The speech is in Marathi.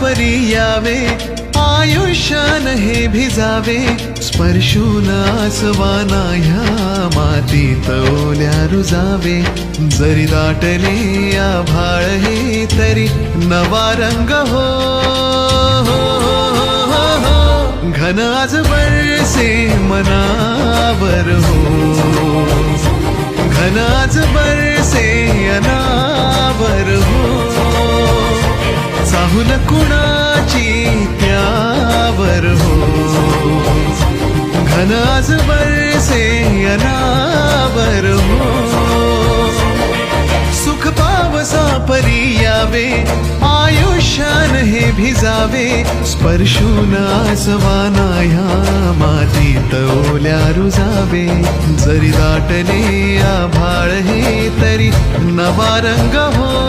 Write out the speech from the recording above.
परी यावे आयुष्यान हे भिजावे स्पर्शून आसवाना ह्या मातीत ओल्या रुजावे. जरी दाटले आभाळ हे तरी नवा रंग हो हो, हो, हो हो. घन आज बरसे मनावर हो. घन आज बरसे अना चाहूल कुणाची त्यावर हो? घन आज बरसे अनावर हो? सुख पावसा परी यावे आयुष्यान हे भिजावे स्पर्शून आसवाना ह्या मातीत ओल्या रुजावे. जरी दाटले आभाळ हे तरी नवा रंग हो